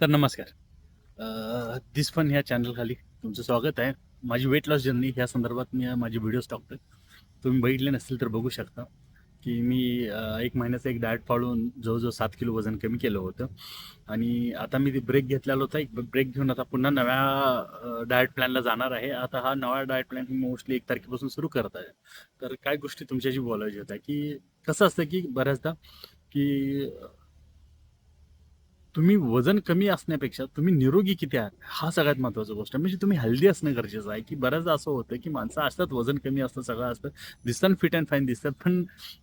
तर नमस्कार. दिस फन ह्या चॅनलखाली तुमचं स्वागत आहे. माझी वेट लॉस जर्नी ह्या संदर्भात मी माझे व्हिडिओज टाकतोय. तुम्ही बघितले नसतील तर बघू शकता की मी एक महिन्याचा एक डाएट फाळून जवळजवळ सात किलो वजन कमी केलं होतं. आणि आता मी ब्रेक घेतलेला होता. एक ब्रेक घेऊन आता पुन्हा नव्या डाएट प्लॅनला जाणार आहे. आता हा नवा डाएट प्लॅन मी मोस्टली एक तारखेपासून सुरू करत आहे. तर काय गोष्टी तुमच्याशी बोलायची होत्या की कसं असतं की बऱ्याचदा की तुम्ही वजन कमी असण्यापेक्षा तुम्ही निरोगी किती आहात? हा सगळ्यात महत्त्वाचा गोष्ट म्हणजे तुम्ही हेल्दी असणं गरजेचं आहे की बऱ्याचदा असं होतं की माणसं असतात वजन कमी असतं सगळं असतं दिसतात फिट अँड फाईन दिसतात पण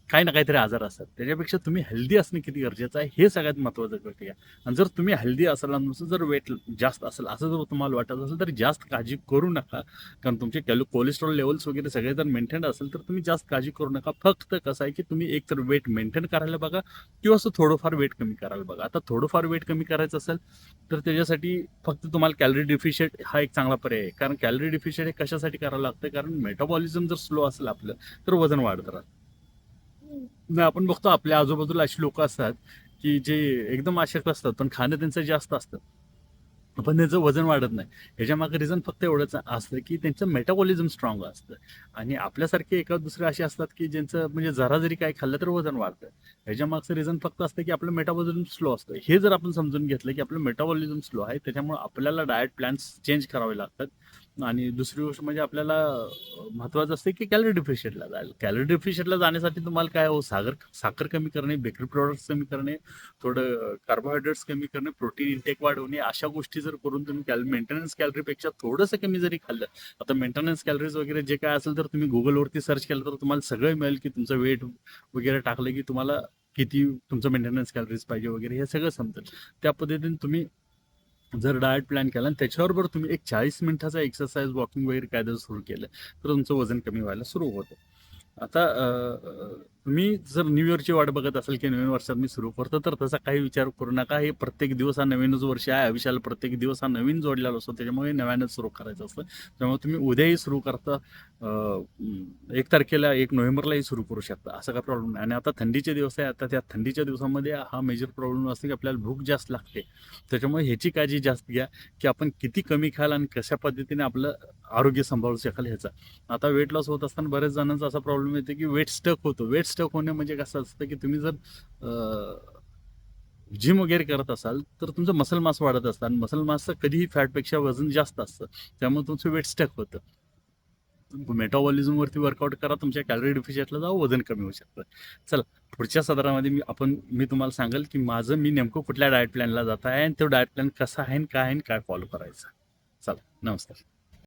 काही ना काहीतरी आजार असतात. त्याच्यापेक्षा तुम्ही हेल्दी असणं किती गरजेचं आहे हे सगळ्यात महत्त्वाचं गोष्ट आणि जर तुम्ही हेल्दी असाल नुसतं जर वेट जास्त असेल असं जर तुम्हाला वाटत असेल तर जास्त काळजी करू नका. कारण तुमचे कॅलो कोलेस्ट्रॉल लेवल्स वगैरे सगळे जर मेंटेन असेल तर तुम्ही जास्त काळजी करू नका. फक्त कसं आहे की तुम्ही एक तर वेट मेंटेन करायला बघा किंवा असं थोडंफार वेट कमी करायला बघा. आता थोडंफार वेट कमी करायचं असेल तर त्याच्यासाठी फक्त तुम्हाला कॅलरी डिफिशियट हा एक चांगला पर्याय आहे. कारण कॅलरी डिफिशियट हे कशासाठी करावं लागतं कारण मेटाबॉलिझम जर स्लो असेल आपलं तर वजन वाढत राहतं. आपण बघतो आपल्या आजूबाजूला अशी लोक असतात की जे एकदम आशक्त असतात पण खाणं त्यांचं जास्त असतं. पण त्यांचं वजन वाढत नाही. ह्याच्या मागे रिझन फक्त एवढंच असतं की त्यांचं मेटाबॉलिझम स्ट्रॉंग असतं. आणि आपल्यासारखे एका दुसरे असे असतात की ज्यांचं म्हणजे जरा जरी काय खाल्लं तर वजन वाढतं. ह्याच्या मागचं रिझन फक्त असतं की आपलं मेटाबॉलिझम स्लो असतं. हे जर आपण समजून घेतलं की आपलं मेटाबॉलिझम स्लो आहे त्याच्यामुळे आपल्याला डाएट प्लॅन्स चेंज करावे लागतात. आणि दुसरी गोष्ट म्हणजे आपल्याला महत्वाचं असते की कॅलरी डिफिशियटला जायला. कॅलरी डिफिशियंटला जाण्यासाठी तुम्हाला काय हो सागर साखर कमी करणे बेकरी प्रोडक्ट्स कमी करणे थोडं कार्बोहायड्रेट्स कमी करणे प्रोटीन इंटेक वाढवणे अशा गोष्टी जर करून तुम्ही कॅल मेंटेनन्स कॅलरीपेक्षा थोडंसं कमी जरी खाल्लं आता मेंटेनन्स कॅलरीज वगैरे जे काय असेल तर तुम्ही गुगलवरती सर्च केलं तर तुम्हाला सगळं मिळेल की तुमचं वेट वगैरे टाकलं की तुम्हाला किती तुमचं मेंटेनन्स कॅलरीज पाहिजे वगैरे हे सगळं समजेल. त्या पद्धतीने तुम्ही जर डाएट प्लॅन केला आणि त्याच्याबरोबर तुम्ही एक चाळीस मिनिटाचा एक्सरसाइज वॉकिंग वगैरे काय जर सुरू केलं तर तुमचं वजन कमी व्हायला सुरू होतं. आता तुम्ही जर न्यू इयरची वाट बघत असाल की नवीन वर्षात मी सुरू करतो तर तसा काही विचार करू नका. हे प्रत्येक दिवस हा नवीनच वर्ष आहे. आयुष्याला प्रत्येक दिवस हा नवीन जोडलेला असतो. त्याच्यामुळे नव्यानंच सुरू करायचं असतं. त्यामुळे तुम्ही उद्याही सुरू करता. एक तारखेला एक नोव्हेंबरलाही सुरू करू शकता. असा काय प्रॉब्लेम नाही. आणि आता थंडीचे दिवस आहे. आता त्या थंडीच्या दिवसामध्ये हा मेजर प्रॉब्लेम असतो की आपल्याला भूक जास्त लागते. त्याच्यामुळे ह्याची काळजी जास्त घ्या की आपण किती कमी खाल आणि कशा पद्धतीने आपलं आरोग्य सांभाळू शकाल ह्याचा. आता वेट लॉस होत असताना बऱ्याच जणांचा असा प्रॉब्लेम येतो की वेट स्टक होतो. वेट स्टक होणे म्हणजे कसं असतं की तुम्ही जर जिम वगैरे करत असाल तर तुमचं मसल मास वाढत असतं आणि मसल मासचं कधीही फॅटपेक्षा वजन जास्त असतं. त्यामुळे तुमचं वेट स्टक होतं. मेटाबॉलिझमवरती वर्कआउट करा तुमच्या कॅलरी डिफिशियटला जाऊ वजन कमी होऊ शकतं. चला पुढच्या सदरामध्ये मी आपण मी तुम्हाला सांगेल की माझं मी नेमकं कुठल्या डाएट प्लॅनला जात आहे आणि तो डाएट प्लॅन कसा आहे आणि काय आहे आणि काय फॉलो करायचं. चला नमस्कार.